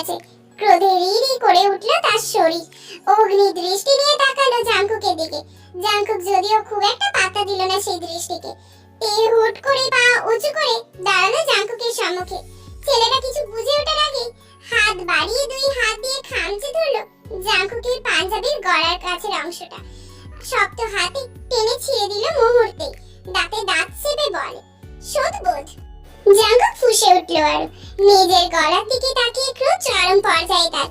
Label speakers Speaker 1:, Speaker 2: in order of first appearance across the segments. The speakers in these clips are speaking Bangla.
Speaker 1: চলেছে ক্রোধে রিরি করে উঠল তার শরীর। অগ্নি দৃষ্টি নিয়ে তাকালো জাঙ্কুকের দিকে। জাঙ্কুক যদিও খুব একটা পাত্তা দিল না সেই দৃষ্টিকে। তে হুট করে পা উঁচু করে দাঁড়াল জাঙ্কুকের সম্মুখে। ছেলেটা কিছু বুঝে ওঠার আগে হাত বাড়িয়ে দুই হাত দিয়ে খামচে ধরলো জাঙ্কুকের পাঞ্জাবির গলার কাছের অংশটা। শক্ত হাতে টেনে ছিঁড়ে দিল মুহূর্তে দাঁতে দাঁত চেপে বলে সদবোধ জাঙ্কুক ফুসে উঠল আর। নিজের গলার দিকে তাকিয়ে একটু চরম পর্যায়ে তার।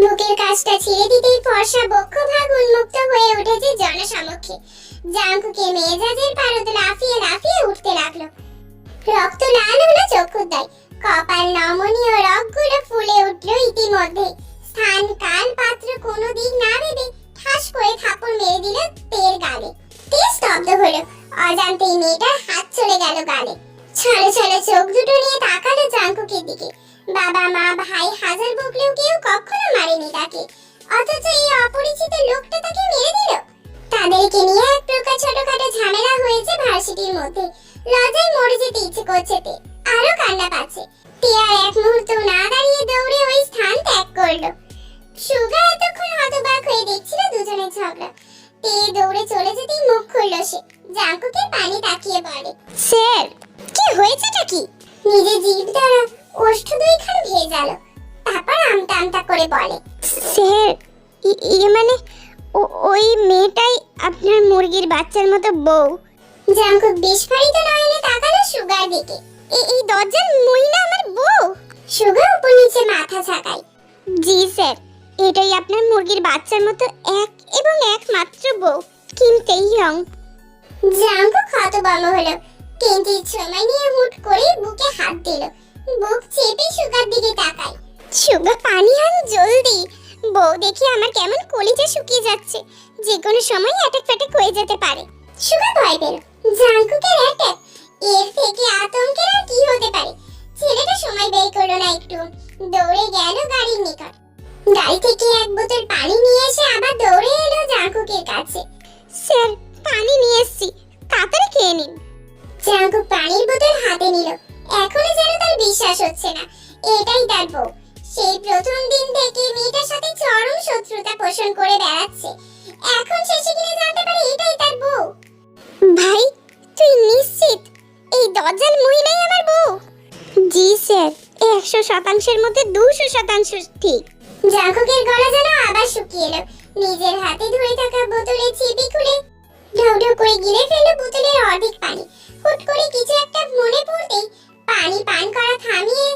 Speaker 1: বুকের কাজটা ছিঁড়ে দিতেই ফর্সা বক্ষ ভাগ উন্মুক্ত হয়ে উঠেছে জনসমক্ষে। জাঙ্কুকে মেজাজের পারদ লাফিয়ে লাফিয়ে উঠতে লাগল। রক্ত লাল হলো চক্ষুদ্দায় কপাল নমনীয় রগগুলো ফুলে উঠল ইতিমধ্যে। স্থান কাল পাত্র কোনো দিক না ভেবে ঠাস করে থাপড় মেরে দিল তের গালে। তে স্তব্ধ হলো। অজান্তেই মেয়েটার হাত চলে গেল গালে। ছলো ছলো চোখ দুটো নিয়ে তাকালো জাঙ্কুকের দিকে। বাবা, মা, ভাই, হাজার বকলেও কেউ কখনো মারেনি তাকে। অথচ এই অপরিচিত লোকটা তাকে মেরে দিল। তাদেরকে নিয়ে এক প্রকার ছোটখাটো ঝামেলা হয়েছে ভার্সিটির মধ্যে। লজ্জায় মরে যেতে ইচ্ছে করছে তে। আরও কান্না পাচ্ছে। আর এক মুহূর্ত না দাঁড়িয়ে দৌড়ে ওই স্থান ত্যাগ করল। সুগা এতক্ষণ হতবাক হয়ে দেখছিল দুজনের ঝগড়া। তে দৌড়ে চলে যেতেই মুখ খুলল সে। জাঙ্কুকে পানি তাকিয়ে বলে স্যার কি হয়েছেটা কি? নিজে জিভ দ্বারা ওষ্ঠ দুইখান ভেজালো তারপর আমতা আমতা করে বলে
Speaker 2: স্যার ই- ইয়ে মানে ওই মেয়েটাই আপনার মুরগির বাচ্চার মতো বউ।
Speaker 1: জাঙ্কুক বিস্ফারিত নয়নে তাকালো সুগার দিকে
Speaker 2: এই দরজার মহিলা আমার বউ?
Speaker 1: সুগা উপর নিচে মাথা ঝাঁকায়
Speaker 2: জি স্যার এটাই আপনার মুরগির বাচ্চার মতো এক এবং একমাত্র বউ কিন্তু ইয়ং
Speaker 1: জাঙ্কুক হতবম্ব হলো। কিন্তু সময় নিয়ে হুট করে বুকে হাত দিল। বুক চেপে সুগার দিকে তাকায়।
Speaker 2: সুগা, পানি আন, জলদি। বউ দেখে আমার কেমন কলিজা শুকিয়ে যাচ্ছে। যে কোনো সময় অ্যাটাক ফ্যাটাক হয়ে যেতে পারে।
Speaker 1: সুগা ভয় পেল। জাঙ্কুকের অ্যাটাক এর থেকে আতঙ্কের আর কি হতে পারে? ছেলেটা সময় বের করল না একটু। দৌড়ে গেল গাড়ির নিকট। গাড়ি থেকে এক বোতল পানি নিয়ে এসে আবার দৌড়ে এলো জাঙ্কুকের কাছে।
Speaker 2: স্যার পানি নিয়ে এসেছি। তাড়াতাড়ি খেয়ে নিন।
Speaker 1: জাঙ্কুক পানির বোতল হাতে নিল। এখনও যেন তার বিশ্বাস হচ্ছে না। এটাই তার বউ। সেই প্রথম দিন থেকে মেয়েটার সাথে চরম শত্রুতা পোষণ করে বেড়াচ্ছে। এখন শেষে কিনে জানতে পারে এটাই তার বউ।
Speaker 2: ভাই তুই নিশ্চিত? এই দজ্জাল মহিলাই আমার বউ? জি স্যার। একশো শতাংশের মধ্যে দুশো শতাংশ ঠিক।
Speaker 1: জাঙ্কুকের গলা যেন আবার শুকিয়ে এলো। নিজের হাতে ধরে থাকা বোতলে চিপি খুলে ঢৌ ঢৌ করে গিলে ফেলল বোতলের অর্ধেক পানি। হুট করে কিছু একটা মনে পড়তেই পানি পান করা থামিয়ে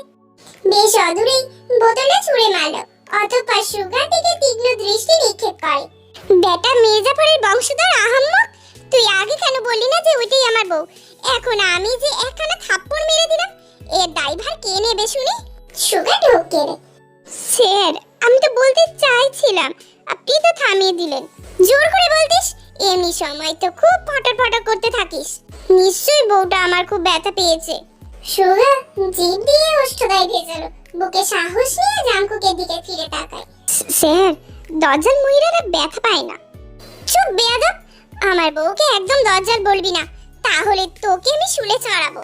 Speaker 1: বেশ অদূরেই বোতলটা ছুঁড়ে মারলো। অতঃপর সুগার দিকে তীক্ষ্ণ দৃষ্টি নিক্ষেপ করে।
Speaker 2: বেটা মির্জাফরের বংশধর আহাম্মক? তুই আগে কেন বললি না যে ওইটাই আমার বউ? এখন আমি যে একখানা থাপ্পড় মেরে দিলাম, এর দায়ভার কে নেবে শুনি?
Speaker 1: সুগার ঢোক
Speaker 2: স্যার, আমি তো বলতে চাইছিলাম, আপনি তো থামিয়ে দিলেন। জোর করে বলতিস এমনি সময় তো খুব ফটর ফটর করতে থাকিস। নিশ্চয়ই বউটা আমার খুব ব্যথা পেয়েছে।
Speaker 1: সোহা, জিভ দিয়ে ওষ্ঠদায় ভেজালো। বুকে সাহস নিয়ে জাঙ্কুকের দিকে ফিরে তাকায়।
Speaker 2: স্যার দরজাল মহিলারা ব্যথা পায় না। চুপ, বেয়াদব! আমার বউকে একদম দরজাল বলবি না। তাহলে তোকে আমি শুলে চড়াবো।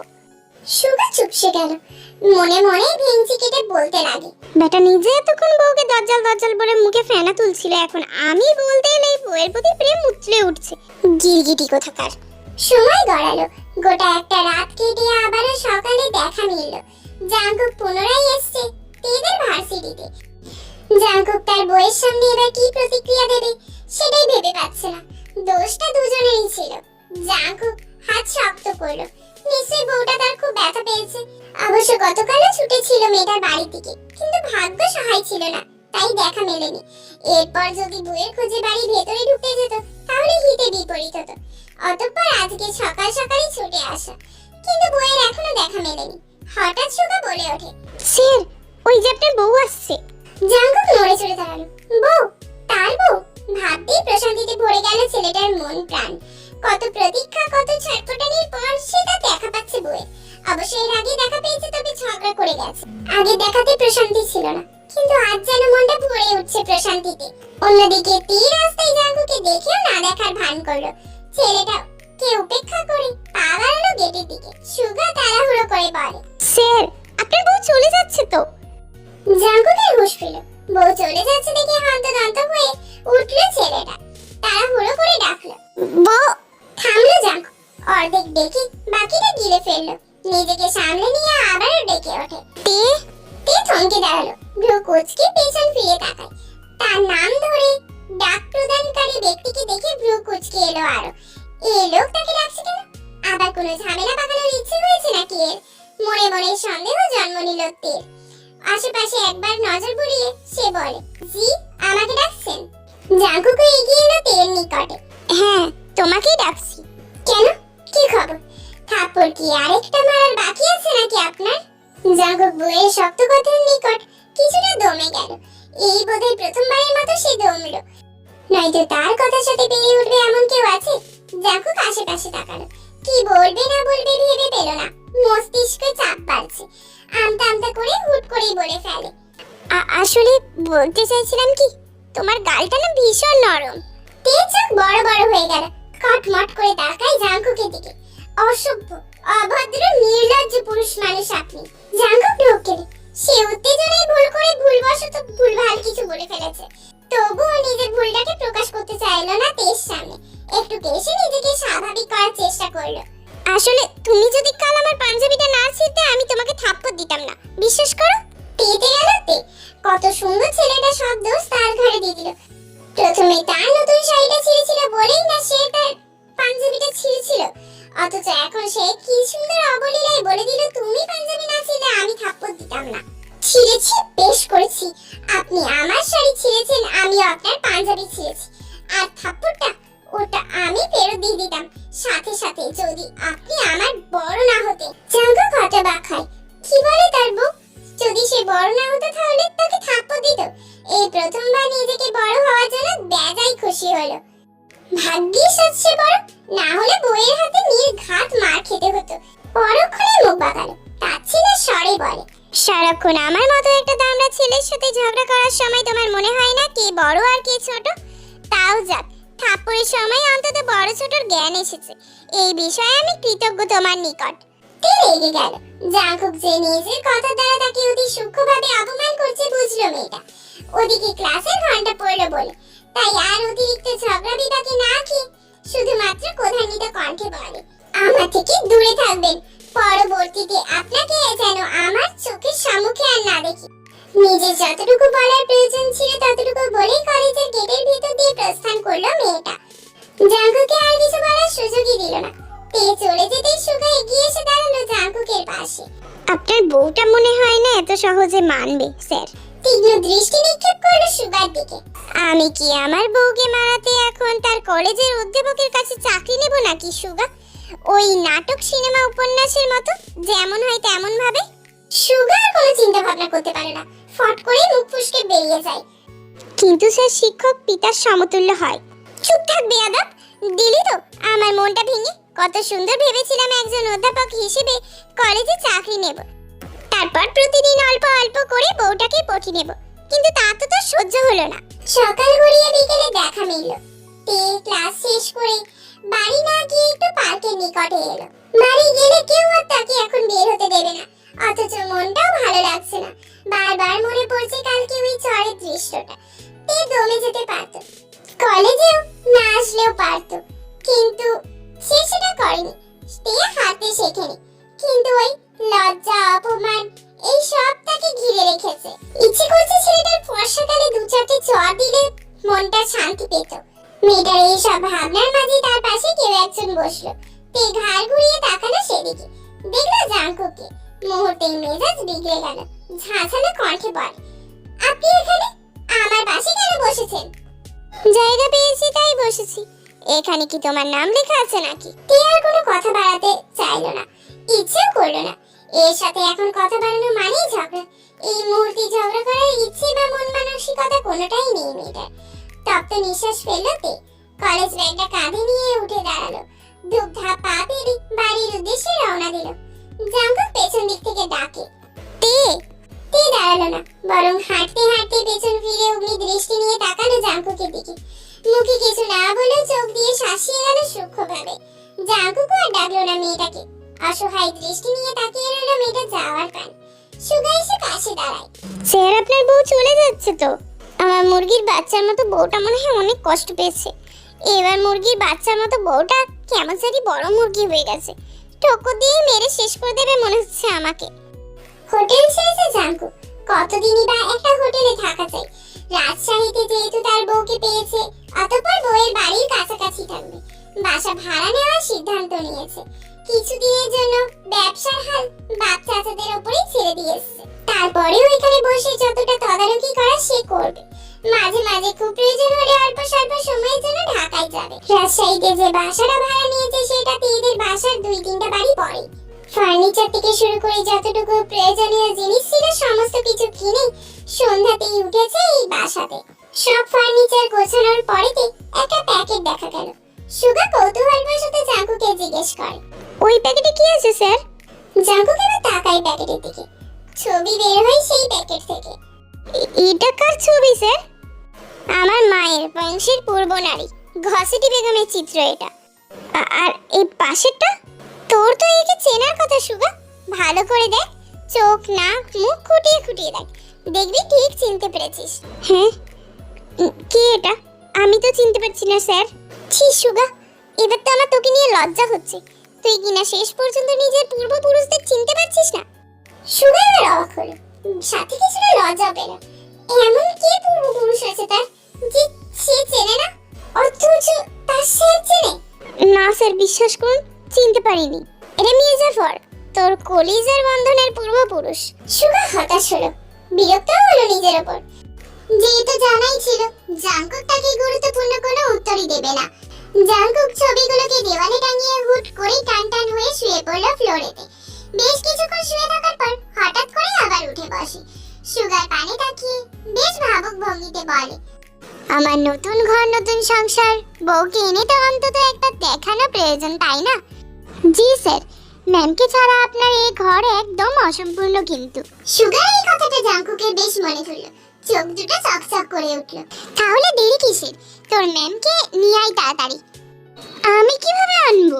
Speaker 1: সুগা চুপসে গেল। মনে মনে ভেঙচি কেটে বলতে লাগে,
Speaker 2: বেটা, নিজে এতক্ষণ বউকে দরজাল দরজাল বলে মুখে ফেনা তুলছিল, এখন আমি বলতে এলে বউয়ের প্রতি প্রেম উতলে উঠছে। গিরগিটি কোথাকার।
Speaker 1: সময় গড়ালো। গোটা একটা রাত কেটে আবারও সকালে দেখা মিলল। জাঙ্কুক পুনরায় এসছে তেদের ভার্সিটিতে। জাঙ্কুক তার বইয়ের সামনে এবার কি প্রতিক্রিয়া দেবে, সেটাই ভেবে পাচ্ছে না। দোষটা দুজনেরই ছিল। জাঙ্কুক হাত শক্ত করল নিশ্চয়ই বউটা তার খুব ব্যথা পেয়েছে। অবশ্য গতকালও ছুটেছিল মেয়েটার বাড়ির দিকে কিন্তু ভাগ্য সহায় ছিল না তাই দেখা মেলেনি। এরপর যদি বইয়ের খোঁজে বাড়ি ভেতরে ঢুকতে যেত তাহলে হিতে বিপরীত হতো। অতঃপর আজকে সকাল সকালই ছুটে আসা। কিন্তু বইয়ের এখনও দেখা মেলেনি। হঠাৎ সুগা বলে ওঠে
Speaker 2: স্যার ওই যে আপনার বউ আসছে।
Speaker 1: জাঙ্কুক নড়ে চড়ে দাঁড়াল। বউ তার বউ? ভাবতেই প্রশান্তিতে ভরে গেল ছেলেটার মন প্রাণ। কত প্রতীক্ষা, কত ছটফটানির পর সে তা দেখা পাচ্ছে বউয়ের। অবশ্য এর আগে দেখা পেয়েছে, তবে ঝগড়া করে গেছে। আগে দেখাতে প্রশান্তি ছিল না। কিন্তু আজ যেন মনটা ভরে উঠছে প্রশান্তিতে। অন্যদিকে তীর রাস্তায় জাঙ্কুকে দেখেও না দেখার ভান করল। ছেলেটা কে উপেক্ষা করে পা বাড়ালো গেটের দিকে। সুগা তাড়াহুড়ো করে বলে,
Speaker 2: স্যার, আপনার বউ চলে যাচ্ছে তো?
Speaker 1: জাঙ্কুকের হুঁশ ফিরল। বউ চলে যাচ্ছে দেখে হন্তদন্ত হয়ে উঠল ছেলেটা। তারা হুড়ো করে ডাকলো,
Speaker 2: বউ
Speaker 1: থামলো জাঙ্কু অর্ধেক ডেকে বাকিটা গিলে ফেলল। নিজেকে সামলে নিয়ে আবারও ডেকে ওঠে।
Speaker 2: তে
Speaker 1: তে থমকে দাঁড়াল। ভ্রু কুচকে পেছন ফিরে তাকায়। তার নাম ধরে ডাক প্রদানকারী ব্যক্তিকে দেখে ভ্রু কুচকে এলো আরও। এই লোক তাকে ডাকছে কেন? আবার কোনো ঝামেলা পাকানোর ইচ্ছে হয়েছে নাকি এর? মনে মনে সন্দেহ জন্ম নিল তের। আশেপাশে একবার নজর বুলিয়ে সে বলে, জি, আমাকে ডাকছেন। জাঙ্কুকে এগিয়ে এলো তের নিকটে।
Speaker 2: হ্যাঁ তোমাকেই ডাকছি।
Speaker 1: কেন? কি খবর? থাপ্পড় কি আরেকটা মারার বাকি আছে নাকি আপনার? জাগক বইয়ের শক্ত কথার নিকট কিছুটা দমে গেল। এই বোধহয় প্রথমবারের মতো সে দমল। নয়তো তার কথার সাথে পেরে উঠবে এমন কেউ আছে? জাগক আশেপাশে তাকালো। কি বলবে না বলবে ভেবে পেল না। মস্তিষ্কে চাপ বাড়ছে। আমতা আমতা করে হুট করেই বলে ফেলে।
Speaker 2: আসলে বলতে চাইছিলাম কি, তোমার গালটা না ভীষণ নরম।
Speaker 1: তেজ বড় বড় হয়ে গেল। কটমট করে তাকায় জাঙ্কুকের দিকে। অসভ্য, অভদ্র, নির্লজ্জ পুরুষ মানুষ আপনি। জাঙ্কুক ঢোকে সে উত্তেজনায় ভুল করে ভুলবশত ভুলভাল কিছু বলে ফেলেছে। তবুও নিজের ভুলটাকে প্রকাশ করতে চাইলো না তেজ সামনে। একটু কেসে নিজেকে স্বাভাবিক করার চেষ্টা করল।
Speaker 2: আসলে তুমি যদি কাল আমার পাঞ্জাবিটা না ছিঁড়তে আমি তোমাকে থাপ্পড় দিতাম না। বিশ্বাস করো,
Speaker 1: পেতে গেল কত সুন্দর ছেলেটা সব দোষ তার ঘরে দিয়ে দিল। প্রথমে তার নতুন শাড়িটা ছিঁড়েছিল, বলেই না সে তার পাঞ্জাবিটা ছিঁড়েছিল। অথচ এখন সে কি সুন্দর অবলীলায় বলে দিল, তুমি পাঞ্জাবি না ছিলে আমি থাপ্পড় দিতাম না। ছিঁড়েছি? বেশ করেছি। আপনি আমার শাড়ি ছিঁড়েছেন আমি আপনার পাঞ্জাবি ছিঁড়েছি। আর থাপ্পড়টা, ওটা আমি ফেরত দিয়ে দিতাম। সাথে সাথে যদি আপনি আমার বড় না হতে জাঙ্গা ঘটা বা খায় কি বলে তার বউ? যদি সে বড় না হতো তাহলে তাকে থাপ্পড় দিত। এই প্রথমবার নিজেকে বড় হওয়ার জন্য বেজায় খুশি হলো। ভাগ্যিস হচ্ছে বড়, না হলে বইয়ের হাতে নির্ঘাত মার খেতে হতো। পরক্ষণে মুখ বাঁকালো। তার ছেলে স্বরে বলে।
Speaker 2: সারাক্ষণ আমার মতো একটা দামড়া ছেলের সাথে ঝগড়া করার সময় তোমার মনে হয় না কে বড় আর কে ছোট? তাও যাক, থাপ্পড়ের সময় অন্তত বড় ছোটর জ্ঞান এসেছে। এই বিষয়ে আমি কৃতজ্ঞ তোমার নিকট।
Speaker 1: তে রেগে গেল। জাঙ্কুক যে নিজের কথা দ্বারা তাকে অতি সূক্ষ্মভাবে অপমান করছে, বুঝলো মেয়েটা। ওদিকে ক্লাসের ঘণ্টা পড়ল বলে। তাই আর অতিরিক্ত ঝগড়া বিপাকে না খেয়ে শুধুমাত্র ক্রধান্বিত কণ্ঠে বলে, আমার থেকে দূরে থাকবেন। পরবর্তীতে আপনাকে যেন আমার চোখের সম্মুখে আর না দেখি। নিজের যতটুকু বলার প্রয়োজন ছিল ততটুকু বলেই কলেজের গেটের ভিতর দিয়ে প্রস্থান করল মেয়েটা। জাঙ্কুকে আর কিছু বলার সুযোগই দিল না। তে চলে যেতেই সুগা এগিয়ে এসে দাঁড়াল জাঙ্কুকের পাশে।
Speaker 2: আপনার বউটা মনে হয় না এত সহজে মানবে স্যার?
Speaker 1: তীক্ষ্ণ দৃষ্টি নিক্ষেপ করল সুগার দিকে।
Speaker 2: আমি কি আমার বউকে মারাতে এখন তার কলেজের অধ্যাপকের কাছে চাকরি নেব নাকি সুগা ওই নাটক সিনেমা উপন্যাসের মতো যেমন হয় তেমন ভাবে?
Speaker 1: সুগার কোনো চিন্তা ভাবনা করতে পারে না। ফট করে মুখ ফুসকে বেরিয়ে যায়।
Speaker 2: কিন্তু স্যার শিক্ষক পিতার সমতুল্য হয়। চুপ থাক বেয়াদব। দিলি তো আমার মনটা ভেঙে কত সুন্দর ভেবেছিলাম একজন অধ্যাপক হিসেবে কলেজে চাকরি নেব। তারপর প্রতিদিন অল্প অল্প করে বউটাকে পটি নেব। কিন্তু তা তো তোর সহ্য হলো না।
Speaker 1: সকাল গড়িয়ে বিকেলে দেখা মিলল। তে ক্লাস শেষ করে বাড়ি না গিয়ে একটু পার্কের নিকটে এলো। বাড়ি গেলে কেউ আর তাকে এখন বের হতে দেবে না। অথচ মনটাও ভালো লাগছে না। বারবার মনে পড়ছে কালকে ওই চরের দৃশ্যটা। তে দমে যেতে পারত। কলেজেও না আসলেও পারত।
Speaker 2: তোমার নাম লেখা আছে নাকি?
Speaker 1: আর কোনো কথা বাড়াতে চাইলো না। ইচ্ছেও করল না। এর সাথে এখন কথা বাড়ানো মানেই ঝগড়া। এই মুহূর্তে ঝগড়া করার ইচ্ছে বা মন মানসিকতা কোনোটাই নেই মেয়েটার। তপ্ত নিঃশ্বাস ফেলল তে কলেজ ব্যাগটা কাঁধে নিয়ে উঠে দাঁড়াল। দুগ্ধা পা পেরে বাড়ির উদ্দেশ্যে রওনা দিল। জাঙ্কুক পেছন দিক থেকে ডাকে।
Speaker 2: তে
Speaker 1: তে দাঁড়াল না। বরং হাঁটতে হাঁটতে পেছন ফিরে অগ্নি দৃষ্টি নিয়ে তাকালো জাঙ্কুকের দিকে। মুখে কিছু না বলেও চোখ দিয়ে শাসিয়ে গেল সূক্ষ্মভাবে। জাঙ্কুকও আর ডাকলো না মেয়েটাকে। অসহায় দৃষ্টি নিয়ে তাকিয়ে রইল মেয়েটা যাওয়ার পান সুগা এসে পাশে দাঁড়ায়।
Speaker 2: স্যার, আপনার বউ চলে যাচ্ছে তো। আমার মুরগির বাচ্চার মতো বউটা মনে হয় অনেক কষ্ট পেয়েছে। এবার মুরগির বাচ্চার মতো বউটা কেমন জানি বড় মুরগি হয়ে গেছে। ঠোকর দিয়ে মেরে শেষ করে দেবে মনে হচ্ছে আমাকে।
Speaker 1: হোটেল ছেড়েছে জাঙ্কু। কতদিনই বা একটা হোটেলে থাকা যায়। রাজশাহীতে যেহেতু তার বউকে পেয়েছে, অতঃপর বউয়ের বাড়ির কাছাকাছি থাকবে। বাসা ভাড়া নেওয়ার সিদ্ধান্ত নিয়েছে। কিছুদিনের জন্য ব্যবসার হাল বাপ চাচাদের উপরেই ছেড়ে দিয়েছে তারপরেও এখানে বসে যতটা তদারকি করা সে করবে। মাঝে মাঝে খুব প্রয়োজন হলে অল্প স্বল্প সময়ের জন্য ঢাকায় যাবে। রাজশাহীতে যে বাসাটা ভাড়া নিয়েছে, সেটাতে এদের বাসার দুই তিনটা বাড়ি পড়ে। ফার্নিচার থেকে শুরু করে যতটুকু প্রয়োজনীয় জিনিস ছিল, সমস্ত কিছু কিনে সন্ধ্যাতেই উঠেছে এই বাসাতে। সব ফার্নিচার গোছানোর পরেতে একটা প্যাকেট দেখা গেল। সুগা কৌতূহল বশত জাঙ্কুকে জিজ্ঞেস করে,
Speaker 2: ওই প্যাকেটে কি আছে, স্যার?
Speaker 1: জাঙ্কু কেন তাকায় প্যাকেটের দিকে। ছবি বের হয় সেই প্যাকেট থেকে।
Speaker 2: এটা কার ছবি, স্যার? আমার মায়ের, বংশের পূর্ব নারী। ঘসেটি বেগমের চিত্র এটা। আর এই পাশেরটা? তোর তো একে চেনার কথা সুগা। ভালো করে দেখ চোখ নাক মুখ খুঁটিয়ে খুঁটিয়ে দেখ। দেখবি ঠিক চিনতে পেরেছিস। হ্যাঁ? কে এটা? আমি তো চিনতে পারছি না স্যার। ছি সুগা এবার তো আমার তোকে নিয়ে লজ্জা হচ্ছে। তুই কিনা শেষ পর্যন্ত নিজের পূর্বপুরুষদের চিনতে পারছিস না?
Speaker 1: সুগা এবার অবাক হলো। সাথে কিছুটা লজ্জা পেল। এমন কে পূর্বপুরুষ আছে তার যে সে চেনে না? অথচ তার সে চেনে?
Speaker 2: না স্যার বিশ্বাস করুন চিনতে পারিনি। এটা মির্জাফর তোর কলিজার বন্ধনের পূর্বপুরুষ।
Speaker 1: সুগা হতাশ হলো। বিরক্ত হলো নিজের ওপর। যেহেতু জানাই ছিল, জাংকুক তাকে গুরুত্বপূর্ণ কোনো উত্তরই দেবে না। জাংকুক ছবিগুলোকে দেওয়ালে টাঙিয়ে হুট করেই টান টান হয়ে শুয়ে পড়ল ফ্লোরেতে। বেশ কিছুক্ষণ শুয়ে থাকার পর হঠাৎ করে আবার উঠে বসে। সুগার পানে তাকিয়ে বেশ ভাবুক ভঙ্গিতে বলে,
Speaker 2: আমার নতুন ঘর, নতুন সংসার, বউকে এনে তো অন্তত একবার দেখানো প্রয়োজন, তাই না? জি স্যার। ম্যামকে ছাড়া আপনার এই ঘর একদম অসম্পূর্ণ কিন্তু।
Speaker 1: সুগার এই কথাটা জাংকুকের বেশ মনে ধরল চোখ দুটো চকচক করে উঠল।
Speaker 2: তাহলে দেরি কিসের? তোর ম্যামকে নিয়ে আয় তাড়াতাড়ি। আমি কীভাবে আনব?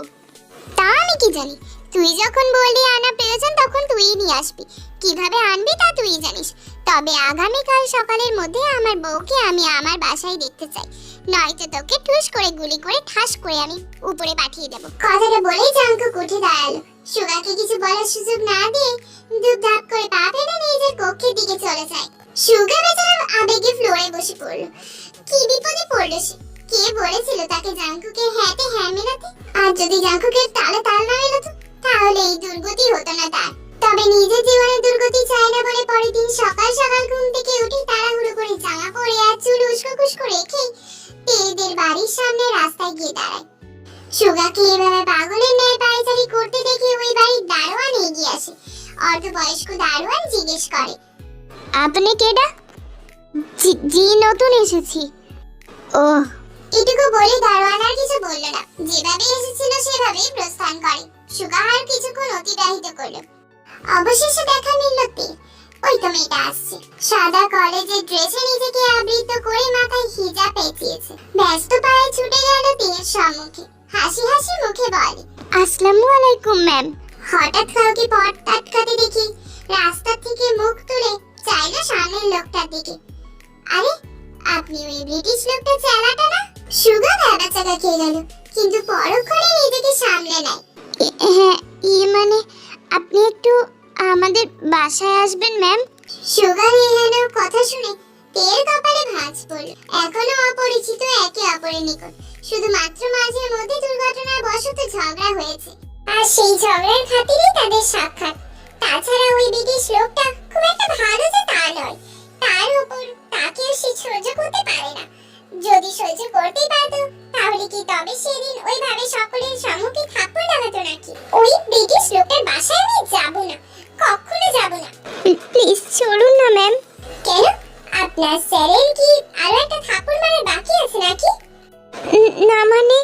Speaker 2: তা আমি কি জানি। তুই যখন বললি আনা প্রয়োজন তখন তুই নিয়ে আসবি। কীভাবে আনবি তা তুই জানিস। তবে আগামীকাল সকালের মধ্যে আমার বউকে আমি আমার বাসায় দেখতে চাই। নয়তো তোকে ঠুস করে গুলি করে ঠাস করে আমি উপরে পাঠিয়ে দেবো।
Speaker 1: কথাটা বলেই জাংকুক উঠে দাঁড়াল। সুগাকে কিছু বলার সুযোগ না দিয়ে দুপ ধাপ করে পা ফেলে নিজের কক্ষের দিকে চলে যায়। সুগা বেচারা আবেগে ফ্লোরে বসে পড়ল। কি বিপদে পড়ল সে? কে বলেছিল তাকে জাংকুকের হ্যাতে হ্যাঁ মেলাতে? আর যদি জাংকুকের তালে তাল না মেলাতো, তাহলে এই দুর্গতি হতো না তার। তবে নিজের জীবনে দুর্গতি চায় না বলে পরের দিন সকাল সকাল ঘুম থেকে উঠে তাড়াহুড়ো করে জামা পরে আর চুল উস্কো রেখে তেদের বাড়ির সামনে রাস্তায় গিয়ে দাঁড়ায়। সুগাকে এভাবে পাগলের ন্যায় পায়চারি করতে দেখে ওই বাড়ির দারোয়ান এগিয়ে আসে। অর্ধবয়স্ক দারোয়ান জিজ্ঞেস করে,
Speaker 2: আপনি কেডা? জি- নতুন এসেছি। ও।
Speaker 1: এটুকু বলে দারোয়ান আর কিছু বলল না। যেভাবে এসেছিল সেভাবেই প্রস্থান করে। সুগা আর কিছুক্ষণ অতিবাহিত করল। অবশেষে দেখা মিলল তীর ওই তো মেয়েটা আসছে। সাদা কলেজের ড্রেসে নিজেকে আবৃত করে মাথায় হিজাব পেঁচিয়েছে। ব্যস্ত পায়ে ছুটে গেল তীরের সম্মুখে। হাসি হাসি মুখে বলে,
Speaker 2: আসসালামু আলাইকুম, ম্যাম।
Speaker 1: হঠাৎ কাউকে পথ আটকাতে দেখি রাস্তা থেকে মুখ তুলে চাইলো সামনের লোকটার দিকে। আরে, আপনি ওই ব্রিটিশ লোকটা চেলাটা না? সুগা ভেবাচাকা খেয়ে গেল, কিন্তু পরক্ষণে নিজেকে সামলে নেয়।
Speaker 2: হ্যাঁ ইয়ে মানে আপনি একটু আমাদের বাসায় আসবেন, ম্যাম?
Speaker 1: সুগার এহেন কথা শুনে তেল কপালে ভাঁজ পড়ল। এখনও অপরিচিত একে অপরের নিকট। শুধুমাত্র মাঝে মধ্যে দুর্ঘটনার বশত ঝগড়া হয়েছে। আর সেই ঝগড়ার খাতিরেই তাদের সাক্ষাৎ। তাছাড়া ওই ব্রিটিশ লোকটা খুব একটা ভালো যে তা নয়। তার উপর তাকেও সে সহ্য করতে পারে না। যদি সহ্য করতেই পারতো তাহলে কি তবে সেদিন ওইভাবে সকলের সম্মুখে থাপ্পড় লাগাতো নাকি? ওই ব্রিটিশ লোকের বাসায় আমি যাব না কখনো যাব না।
Speaker 2: প্লিজ চলুন না ম্যাম।
Speaker 1: কেন? আপনার স্যারের কি আরও একটা থাপ্পড় মারা বাকি আছে নাকি?
Speaker 2: না মানে?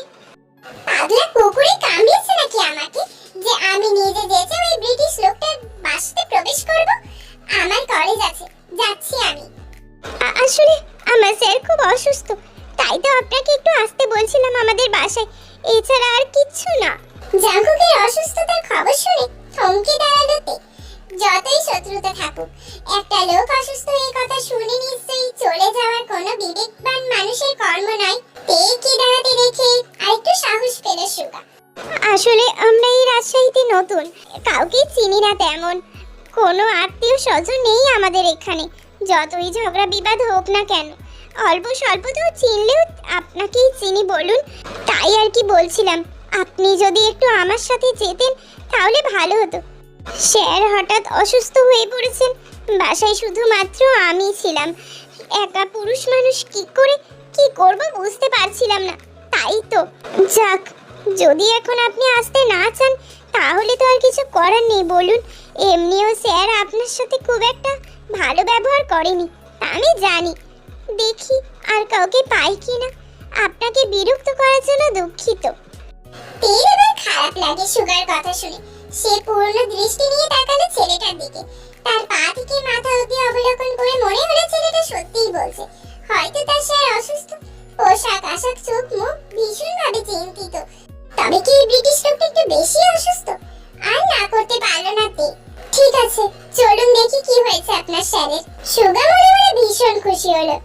Speaker 1: পাগলা কুকুরে কামড়েছে নাকি আমাকে? যে আমি নিজে যেতে ওই ব্রিটিশ লোকটার বাসাতে প্রবেশ করব আমার কলেজ আছে যাচ্ছি আমি।
Speaker 2: আসলে আমার স্যার খুব অসুস্থ তাই তো আপনাকে একটু আসতে বলছিলাম আমাদের বাসায়। এছাড়া আর কিচ্ছু না।
Speaker 1: জাঙ্কুকের অসুস্থতার খবর শুনে থমকে দাঁড়াল তে যতই শত্রুতা থাকুক একটা লোক অসুস্থ এই কথা শুনে নিশ্চয়ই চলে যাওয়ার কোনো বিবেকবান মানুষের কর্ম নয়। তে কি দাঁড়াতে রেখে আরেকটু সাহস পেল সুগা।
Speaker 2: আসলে আমরা এই রাজশাহীতে নতুন কাউকে চিনি না তেমন। কোনো আত্মীয় স্বজন নেই আমাদের এখানে। যতই ঝগড়া বিবাদ হোক না কেন, অল্প স্বল্প তো চিনলেও আপনাকেই চিনি বলুন। তাই আর কি বলছিলাম, আপনি যদি একটু আমার সাথে যেতেন, তাহলে ভালো হতো। স্যার হঠাৎ অসুস্থ হয়ে পড়েছেন, বাসায় শুধুমাত্র আমি ছিলাম। একা পুরুষ মানুষ কি করে, কি করব বুঝতে পারছিলাম না। তাই তো, যাক, যদি এখন আপনি আসতে না চান, তাহলে তো আর কিছু করার নেই বলুন। এমনিও স্যার আপনার সাথে খুব একটা ভালো ব্যবহার করেনি আমি জানি। দেখি আর কাউকে পাই কি না আপনাকে বিরক্ত করার জন্য দুঃখিত।
Speaker 1: তের খারাপ লাগে সুগার কথা শুনে। সে পূর্ণ দৃষ্টি নিয়ে তাকালো ছেলেটার দিকে। তার পা থেকে মাথা অবধি অবলোকন করে মনে হলো ছেলেটা সত্যিই বলছে। হয়তো তার স্যার অসুস্থ। পোশাক, আশাক, চোখ, মুখ ভীষণভাবে চিন্তিত। তবে কি এই ব্রিটিশ লোকটা একটু বেশি অসুস্থ? আর না করতে পারল না তে। ঠিক আছে, চলুন দেখি কি হয়েছে আপনার স্যারের। সুগা মনে মনে ভীষণ খুশি হলো।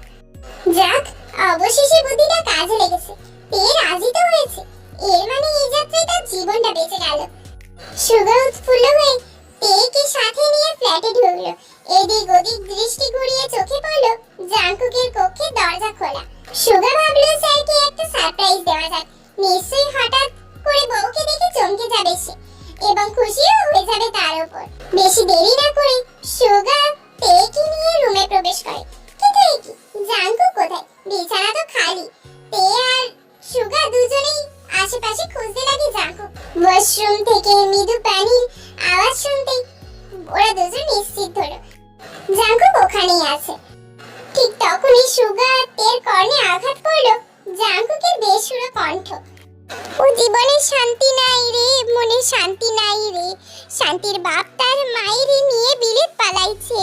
Speaker 1: যাক, অবশেষে বুদ্ধিটা কাজে লেগেছে। তে রাজি তো হয়েছে। এর মানে এই যাত্রায় তার জীবনটা বেঁচে গেল। সুগা উৎফুল্ল হয়ে তেকে সাথে নিয়ে ফ্ল্যাটে ঢুকলো। এদিক ওদিক দৃষ্টি ঘুরিয়ে চোখে পড়ল জাঙ্কুকের কক্ষে দরজা খোলা। সুগা ভাবলো স্যারকে একটা সারপ্রাইজ দেওয়া যাক। নিশ্চয়ই হঠাৎ করে
Speaker 2: বাপ তার মায়ের নিয়ে বিলেত পালাইছে।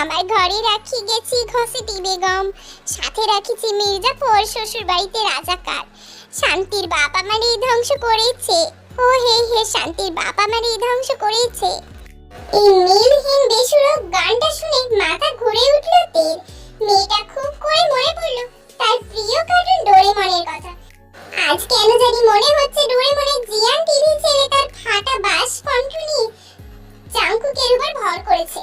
Speaker 2: আমার ঘরে রাখি গেছি ঘসেটি বেগম। সাথে রাখিছি মির্জাফর শ্বশুর বাড়িতে রাজাকার। শান্তির বাপ আমার এই ধ্বংস করেছে। ও হে হে, শান্তির বাপ আমার এই ধ্বংস করেছে।
Speaker 1: এই মিলহীন বেসুরো গানটা শুনে মাথা ঘুরে উঠল তের। মেয়েটা খুব করে মনে পড়ল, তার প্রিয় কার্টুন ডোরেমনের কথা। আজ কেন জানি মনে হচ্ছে ডোরেমনের জিয়ান টিভি ছেড়ে তার ফাটা বাস কণ্ঠ নিয়ে চাঙ্কুকের উপর ভর করেছে।